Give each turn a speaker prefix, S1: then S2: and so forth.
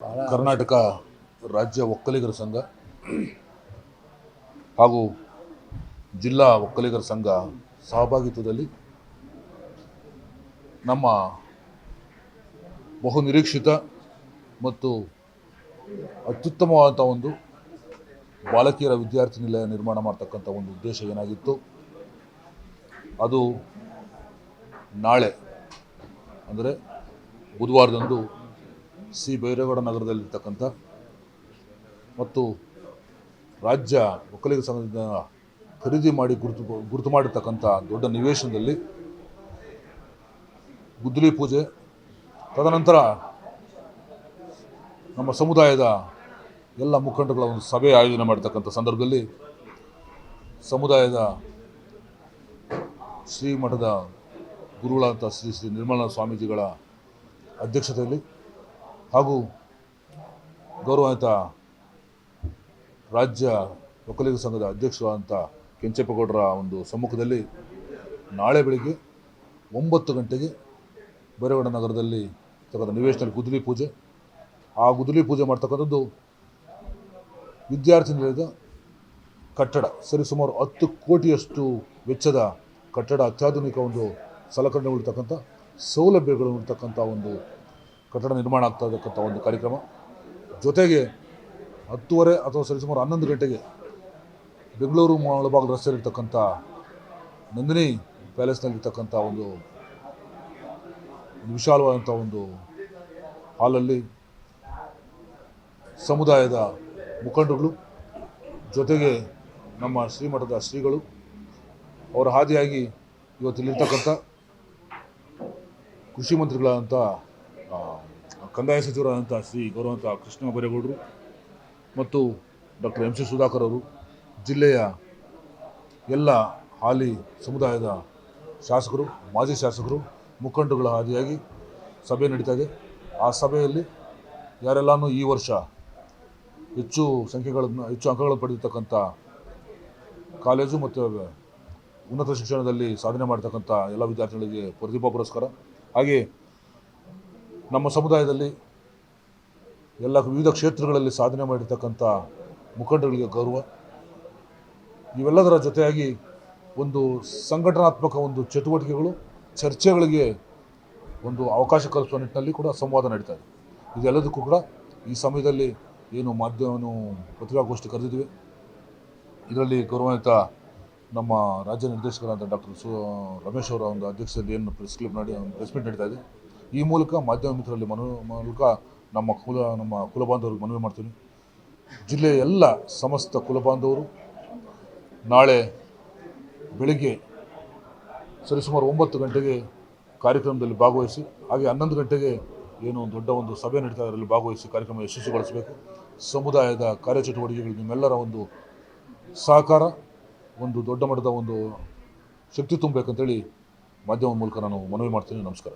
S1: ಕರ್ನಾಟಕ ರಾಜ್ಯ ಒಕ್ಕಲಿಗರ ಸಂಘ ಹಾಗೂ ಜಿಲ್ಲಾ ಒಕ್ಕಲಿಗರ ಸಂಘ ಸಹಭಾಗಿತ್ವದಲ್ಲಿ ನಮ್ಮ ಬಹು ನಿರೀಕ್ಷಿತ ಮತ್ತು ಅತ್ಯುತ್ತಮವಾದಂಥ ಒಂದು ಬಾಲಕಿಯರ ವಿದ್ಯಾರ್ಥಿ ನಿಲಯ ನಿರ್ಮಾಣ ಮಾಡ್ತಕ್ಕಂಥ ಒಂದು ಉದ್ದೇಶ ಏನಾಗಿತ್ತು? ಅದು ನಾಳೆ, ಅಂದರೆ ಬುಧವಾರದಂದು ಸಿ. ಬೈರೇಗೌಡ ನಗರದಲ್ಲಿರ್ತಕ್ಕಂಥ ಮತ್ತು ರಾಜ್ಯ ಒಕ್ಕಲಿಗ ಸಂಘದಿಂದ ಖರೀದಿ ಮಾಡಿ ಗುರುತು ಗುರುತು ಮಾಡಿರ್ತಕ್ಕಂಥ ದೊಡ್ಡ ನಿವೇಶನದಲ್ಲಿ ಗುದ್ದಲಿ ಪೂಜೆ, ತದನಂತರ ನಮ್ಮ ಸಮುದಾಯದ ಎಲ್ಲ ಮುಖಂಡಗಳ ಒಂದು ಸಭೆ ಆಯೋಜನೆ ಮಾಡ್ತಕ್ಕಂಥ ಸಂದರ್ಭದಲ್ಲಿ ಸಮುದಾಯದ ಶ್ರೀಮಠದ ಗುರುಗಳಾದಂಥ ಶ್ರೀ ಶ್ರೀ ನಿರ್ಮಲಾ ಸ್ವಾಮೀಜಿಗಳ ಅಧ್ಯಕ್ಷತೆಯಲ್ಲಿ ಹಾಗೂ ಗೌರವಾನ್ವಿತ ರಾಜ್ಯ ಒಕ್ಕಲಿಗ ಸಂಘದ ಅಧ್ಯಕ್ಷರಾದಂಥ ಕೆಂಚಪ್ಪಗೌಡರ ಒಂದು ಸಮ್ಮುಖದಲ್ಲಿ ನಾಳೆ ಬೆಳಿಗ್ಗೆ ಒಂಬತ್ತು ಗಂಟೆಗೆ ಬೈರೇಗೌಡ ನಗರದಲ್ಲಿ ತಕ್ಕಂಥ ನಿವೇಶನದಲ್ಲಿ ಗುದುಲಿ ಪೂಜೆ. ಆ ಗುದುಲಿ ಪೂಜೆ ಮಾಡ್ತಕ್ಕಂಥದ್ದು ವಿದ್ಯಾರ್ಥಿ ನಿಲಯದ ಕಟ್ಟಡ. ಸರಿ, ಸುಮಾರು ಹತ್ತು ಕೋಟಿಯಷ್ಟು ವೆಚ್ಚದ ಕಟ್ಟಡ, ಅತ್ಯಾಧುನಿಕ ಒಂದು ಸಲಕರಣೆಗಳಿರ್ತಕ್ಕಂಥ ಸೌಲಭ್ಯಗಳು ಇರ್ತಕ್ಕಂಥ ಒಂದು ಕಟ್ಟಡ ನಿರ್ಮಾಣ ಆಗ್ತಾ ಇರತಕ್ಕಂಥ ಒಂದು ಕಾರ್ಯಕ್ರಮ. ಜೊತೆಗೆ ಹತ್ತುವರೆ ಅಥವಾ ಸರಿಸುಮಾರು ಹನ್ನೊಂದು ಗಂಟೆಗೆ ಬೆಂಗಳೂರು ಒಳಭಾಗದ ರಸ್ತೆಯಲ್ಲಿರ್ತಕ್ಕಂಥ ನಂದಿನಿ ಪ್ಯಾಲೇಸ್ನಲ್ಲಿರ್ತಕ್ಕಂಥ ಒಂದು ವಿಶಾಲವಾದಂಥ ಒಂದು ಹಾಲಲ್ಲಿ ಸಮುದಾಯದ ಮುಖಂಡರುಗಳು, ಜೊತೆಗೆ ನಮ್ಮ ಶ್ರೀಮಠದ ಶ್ರೀಗಳು, ಅವರ ಹಾದಿಯಾಗಿ ಇವತ್ತಿಲ್ಲಿರ್ತಕ್ಕಂಥ ಕೃಷಿ ಮಂತ್ರಿಗಳಾದಂಥ ಕಂದಾಯ ಸಚಿವರಾದಂಥ ಶ್ರೀ ಗೌರವಂತ ಕೃಷ್ಣ ಬೈರೇಗೌಡರು ಮತ್ತು ಡಾಕ್ಟರ್ ಎಂ ಸಿ ಸುಧಾಕರ್ ಅವರು ಜಿಲ್ಲೆಯ ಎಲ್ಲ ಹಾಲಿ ಸಮುದಾಯದ ಶಾಸಕರು, ಮಾಜಿ ಶಾಸಕರು, ಮುಖಂಡರುಗಳ ಹಾದಿಯಾಗಿ ಸಭೆ ನಡೀತಾ ಇದೆ. ಆ ಸಭೆಯಲ್ಲಿ ಯಾರೆಲ್ಲನೂ ಈ ವರ್ಷ ಹೆಚ್ಚು ಸಂಖ್ಯೆಗಳನ್ನು, ಹೆಚ್ಚು ಅಂಕಗಳನ್ನು ಪಡೆದಿರ್ತಕ್ಕಂಥ ಕಾಲೇಜು ಮತ್ತು ಉನ್ನತ ಶಿಕ್ಷಣದಲ್ಲಿ ಸಾಧನೆ ಮಾಡ್ತಕ್ಕಂಥ ಎಲ್ಲ ವಿದ್ಯಾರ್ಥಿಗಳಿಗೆ ಪ್ರತಿಭಾ ಪುರಸ್ಕಾರ. ಹಾಗೆ ನಮ್ಮ ಸಮುದಾಯದಲ್ಲಿ ಎಲ್ಲ ವಿವಿಧ ಕ್ಷೇತ್ರಗಳಲ್ಲಿ ಸಾಧನೆ ಮಾಡಿರ್ತಕ್ಕಂಥ ಮುಖಂಡಗಳಿಗೆ ಗೌರವ. ಇವೆಲ್ಲದರ ಜೊತೆಯಾಗಿ ಒಂದು ಸಂಘಟನಾತ್ಮಕ ಒಂದು ಚಟುವಟಿಕೆಗಳು, ಚರ್ಚೆಗಳಿಗೆ ಒಂದು ಅವಕಾಶ ಕಲ್ಪಿಸುವ ನಿಟ್ಟಿನಲ್ಲಿ ಕೂಡ ಸಂವಾದ ನಡೀತಾ ಇದೆ. ಇದೆಲ್ಲದಕ್ಕೂ ಕೂಡ ಈ ಸಮಯದಲ್ಲಿ ಏನು ಮಾಧ್ಯಮವನ್ನು ಪತ್ರಿಕಾಗೋಷ್ಠಿ ಕರೆದಿದ್ವಿ. ಇದರಲ್ಲಿ ಗೌರವಾನ್ವಿತ ನಮ್ಮ ರಾಜ್ಯ ನಿರ್ದೇಶಕರಾದ ಡಾಕ್ಟರ್ ಸು, ರಮೇಶ್ ಅವರ ಒಂದು ಅಧ್ಯಕ್ಷತೆಯಲ್ಲಿ ಏನು ಪ್ರೆಸ್ ಕ್ಲಿಪ್ ನಡಿ ಪ್ರೆಸ್ ಮೀಟ್ ನಡೀತಾ ಇದೆ. ಈ ಮೂಲಕ ಮಾಧ್ಯಮ ಮಿತ್ರರಲ್ಲಿ ಮನವಿ ಮೂಲಕ ನಮ್ಮ ಕುಲ, ನಮ್ಮ ಕುಲಬಾಂಧವರಿಗೆ ಮನವಿ ಮಾಡ್ತೀನಿ. ಜಿಲ್ಲೆಯ ಎಲ್ಲ ಸಮಸ್ತ ಕುಲಬಾಂಧವರು ನಾಳೆ ಬೆಳಿಗ್ಗೆ ಸರಿಸುಮಾರು ಒಂಬತ್ತು ಗಂಟೆಗೆ ಕಾರ್ಯಕ್ರಮದಲ್ಲಿ ಭಾಗವಹಿಸಿ, ಹಾಗೆ ಹನ್ನೊಂದು ಗಂಟೆಗೆ ಏನು ದೊಡ್ಡ ಒಂದು ಸಭೆ ನಡೀತಾ ಅದರಲ್ಲಿ ಭಾಗವಹಿಸಿ ಕಾರ್ಯಕ್ರಮ ಯಶಸ್ವಿಗೊಳಿಸಬೇಕು. ಸಮುದಾಯದ ಕಾರ್ಯಚಟುವಟಿಕೆಗಳು ನಿಮ್ಮೆಲ್ಲರ ಒಂದು ಸಹಕಾರ, ಒಂದು ದೊಡ್ಡ ಮಟ್ಟದ ಒಂದು ಶಕ್ತಿ ತುಂಬಬೇಕಂತೇಳಿ ಮಾಧ್ಯಮದ ಮೂಲಕ ನಾನು ಮನವಿ ಮಾಡ್ತೀನಿ. ನಮಸ್ಕಾರ.